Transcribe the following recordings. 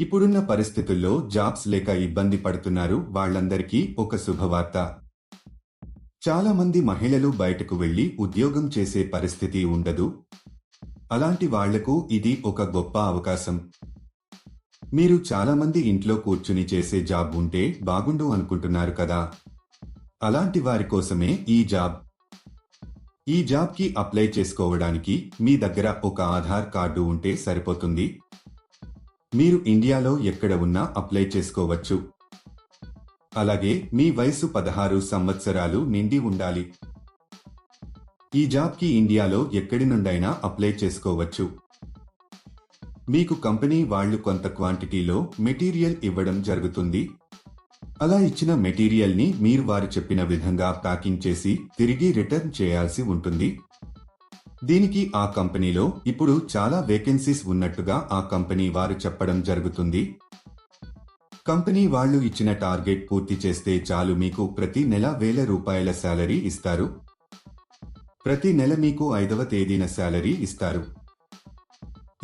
ఇప్పుడున్న పరిస్థితుల్లో జాబ్స్ లేక ఇబ్బంది పడుతున్నారు వాళ్ళందరికీ ఒక శుభవార్త. చాలా మంది మహిళలు బయటకు వెళ్ళి ఉద్యోగం చేసే పరిస్థితి ఉండదు. అలాంటి వాళ్ళకు ఇది ఒక గొప్ప అవకాశం. మీరు చాలా మంది ఇంట్లో కూర్చుని చేసే జాబ్ ఉంటే బాగుండు అనుకుంటున్నారు కదా? అలాంటి వారి కోసమే ఈ జాబ్. ఈ జాబ్కి అప్లై చేసుకోవడానికి మీ దగ్గర ఒక ఆధార్ కార్డు ఉంటే సరిపోతుంది. మీరు ఇండియాలో ఎక్కడ ఉన్నా అప్లై చేసుకోవచ్చు. అలాగే మీ వయసు పదహారు సంవత్సరాలు నిండి ఉండాలి. ఈ జాబ్కి ఇండియాలో ఎక్కడి నుండైనా అప్లై చేసుకోవచ్చు. మీకు కంపెనీ వాళ్ళు కొంత క్వాంటిటీలో మెటీరియల్ ఇవ్వడం జరుగుతుంది. అలా ఇచ్చిన మెటీరియల్ని మీరు వారు చెప్పిన విధంగా ప్యాకింగ్ చేసి తిరిగి రిటర్న్ చేయాల్సి ఉంటుంది. దీనికి ఆ కంపెనీలో ఇప్పుడు చాలా వేకెన్సీస్ ఉన్నట్టుగా ఆ కంపెనీ వారు చెప్పడం జరుగుతుంది. కంపెనీ వాళ్ళు ఇచ్చిన టార్గెట్ పూర్తి చేస్తే చాలు మీకు ప్రతి నెల వేల రూపాయల శాలరీ ఇస్తారు. ప్రతి నెల మీకు ఐదవ తేదీన శాలరీ ఇస్తారు.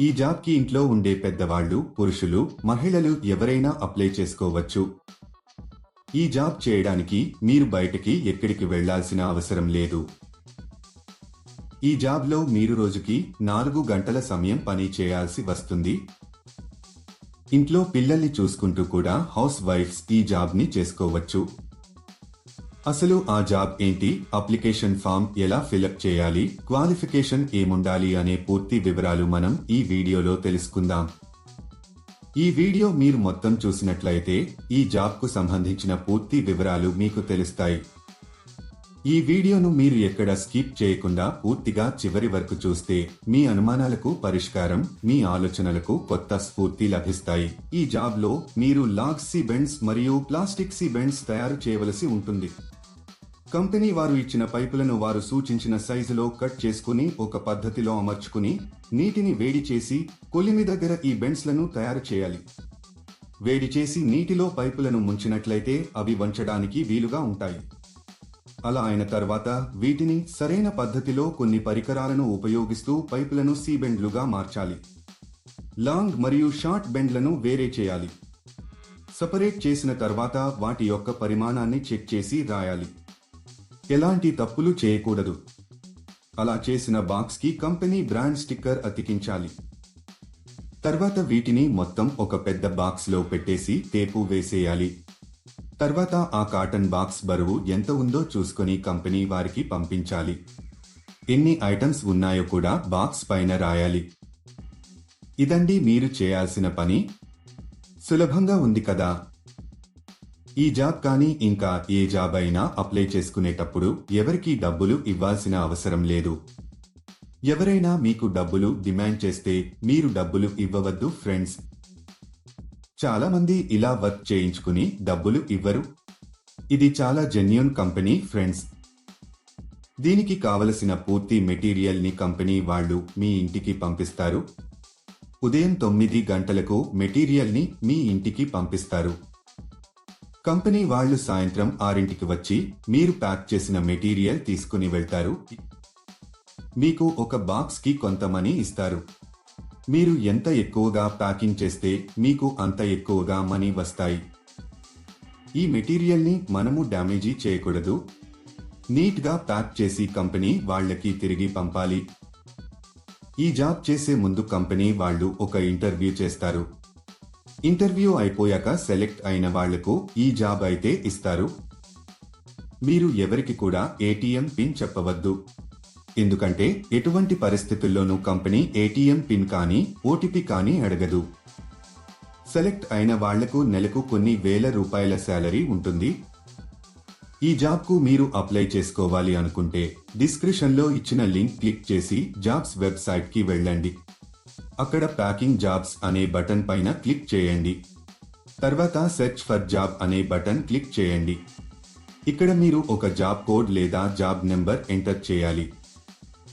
ఈ జాబ్కి ఇంట్లో ఉండే పెద్దవాళ్ళు పురుషులు మహిళలు ఎవరైనా అప్లై చేసుకోవచ్చు. ఈ జాబ్ చేయడానికి మీరు బయటకి ఎక్కడికి వెళ్ళాల్సిన అవసరం లేదు. ఈ జాబ్లో మీరు రోజుకి నాలుగు గంటల సమయం పని చేయాల్సి వస్తుంది. ఇంట్లో పిల్లల్ని చూసుకుంటూ కూడా హౌస్ వైఫ్స్ ఈ జాబ్ని చేసుకోవచ్చు. అసలు ఆ జాబ్ ఏంటి? అప్లికేషన్ ఫామ్ ఎలా ఫిలప్ చేయాలి? క్వాలిఫికేషన్ ఏముండాలి అనే పూర్తి వివరాలు మనం ఈ వీడియోలో తెలుసుకుందాం. ఈ వీడియో మీరు మొత్తం చూసినట్లయితే ఈ జాబ్కు సంబంధించిన పూర్తి వివరాలు మీకు తెలుస్తాయి. ఈ వీడియోను మీరు ఎక్కడ స్కిప్ చేయకుండా పూర్తిగా చివరి వరకు చూస్తే మీ అనుమానాలకు పరిష్కారం మీ ఆలోచనలకు కొత్త స్ఫూర్తి లభిస్తాయి. ఈ జాబ్లో మీరు లాగ్ బెండ్స్ మరియు ప్లాస్టిక్ సి బెండ్స్ తయారు చేయవలసి ఉంటుంది. కంపెనీ వారు ఇచ్చిన పైపులను వారు సూచించిన సైజులో కట్ చేసుకుని ఒక పద్ధతిలో అమర్చుకుని నీటిని వేడి చేసి కొలిమి దగ్గర ఈ బెండ్స్లను తయారు చేయాలి. వేడి చేసి నీటిలో పైపులను ముంచినట్లయితే అవి వంచడానికి వీలుగా ఉంటాయి. అలా అయిన తర్వాత వీటిని సరైన పద్ధతిలో కొన్ని పరికరాలను ఉపయోగిస్తూ పైపులను సీబెండ్లుగా మార్చాలి. లాంగ్ మరియు షార్ట్ బెండ్లను వేరే చేయాలి. సపరేట్ చేసిన తర్వాత వాటి యొక్క పరిమాణాన్ని చెక్ చేసి రాయాలి. ఎలాంటి తప్పులు చేయకూడదు. అలా చేసిన బాక్స్కి కంపెనీ బ్రాండ్ స్టిక్కర్ అతికించాలి. తర్వాత వీటిని మొత్తం ఒక పెద్ద బాక్స్లో పెట్టేసి టేపు వేసేయాలి. తర్వాత ఆ కాటన్ బాక్స్ బరువు ఎంత ఉందో చూసుకొని కంపెనీ వారికి పంపించాలి. ఎన్ని ఐటమ్స్ ఉన్నాయో కూడా బాక్స్ పైన రాయాలి. ఇదండి మీరు చేయాల్సిన పని. సులభంగా ఉంది కదా. ఈ జాబ్ కానీ ఇంకా ఏ జాబ్ అయినా అప్లై చేసుకునేటప్పుడు ఎవరికీ డబ్బులు ఇవ్వాల్సిన అవసరం లేదు. ఎవరైనా మీకు డబ్బులు డిమాండ్ చేస్తే మీరు డబ్బులు ఇవ్వవద్దు ఫ్రెండ్స్ చాలా మంది ఇలా వర్క్ చేయించుకుని డబ్బులు ఇవ్వరు. ఇది చాలా జెన్యున్ కంపెనీ ఫ్రెండ్స్. దీనికి కావలసిన పూర్తి మెటీరియల్ని కంపెనీ వాళ్ళు మీ ఇంటికి పంపిస్తారు. ఉదయం తొమ్మిది గంటలకు మెటీరియల్ని మీ ఇంటికి పంపిస్తారు. కంపెనీ వాళ్ళు సాయంత్రం ఆరింటికి వచ్చి మీరు ప్యాక్ చేసిన మెటీరియల్ తీసుకుని వెళ్తారు. మీకు ఒక బాక్స్కి కొంత మనీ ఇస్తారు. మీరు ఎంత ఎక్కువగా ప్యాకింగ్ చేస్తే మీకు అంత ఎక్కువగా మనీ వస్తాయి. ఈ మెటీరియల్ని మనము డ్యామేజీ చేయకూడదు. నీట్గా ప్యాక్ చేసి కంపెనీ వాళ్ళకి తిరిగి పంపాలి. ఈ జాబ్ చేసే ముందు కంపెనీ వాళ్ళు ఒక ఇంటర్వ్యూ చేస్తారు. ఇంటర్వ్యూ అయిపోయాక సెలెక్ట్ అయిన వాళ్ళకు ఈ జాబ్ అయితే ఇస్తారు. మీరు ఎవరికి కూడా ఏటీఎం పిన్ చెప్పవద్దు. ఎందుకంటే ఎటువంటి పరిస్థితుల్లోనూ కంపెనీ ఏటీఎం పిన్ కానీ ఓటీపీ కానీ అడగదు. సెలెక్ట్ అయిన వాళ్ళకు నెలకు కొన్ని వేల రూపాయల శాలరీ ఉంటుంది. ఈ జాబ్కు మీరు అప్లై చేసుకోవాలి అనుకుంటే డిస్క్రిప్షన్లో ఇచ్చిన లింక్ క్లిక్ చేసి జాబ్స్ వెబ్సైట్కి వెళ్ళండి. అక్కడ ప్యాకింగ్ జాబ్స్ అనే బటన్ పైన క్లిక్ చేయండి. తర్వాత సెర్చ్ ఫర్ జాబ్ అనే బటన్ క్లిక్ చేయండి. ఇక్కడ మీరు ఒక జాబ్ కోడ్ లేదా జాబ్ నెంబర్ ఎంటర్ చేయాలి.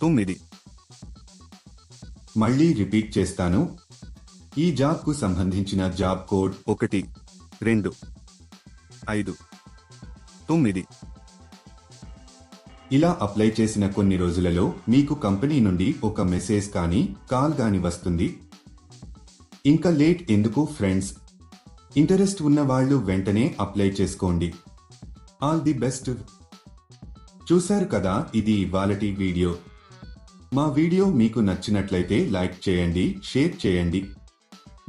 తొమ్మిది మళ్ళీ రిపీట్ చేస్తాను. ఈ జాబ్కు సంబంధించిన జాబ్ కోడ్ ఒకటి రెండు ఐదు తొమ్మిది. ఇలా అప్లై చేసిన కొన్ని రోజులలో మీకు కంపెనీ నుండి ఒక మెసేజ్ కానీ కాల్ కానీ వస్తుంది. ఇంకా లేట్ ఎందుకు ఫ్రెండ్స్? ఇంటరెస్ట్ ఉన్న వాళ్ళు వెంటనే అప్లై చేసుకోండి. All the best. చూశారు కదా ఇది ఇవాళటి వీడియో. మా వీడియో మీకు నచ్చినట్లయితే లైక్ చేయండి షేర్ చేయండి.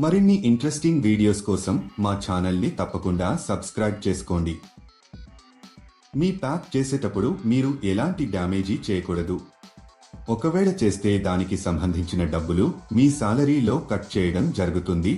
మరిన్ని ఇంట్రెస్టింగ్ వీడియోస్ కోసం మా ఛానల్ని తప్పకుండా సబ్స్క్రైబ్ చేసుకోండి. మీ ప్యాక్ చేసేటప్పుడు మీరు ఎలాంటి డ్యామేజీ చేయకూడదు. ఒకవేళ చేస్తే దానికి సంబంధించిన డబ్బులు మీ సాలరీలో కట్ చేయడం జరుగుతుంది.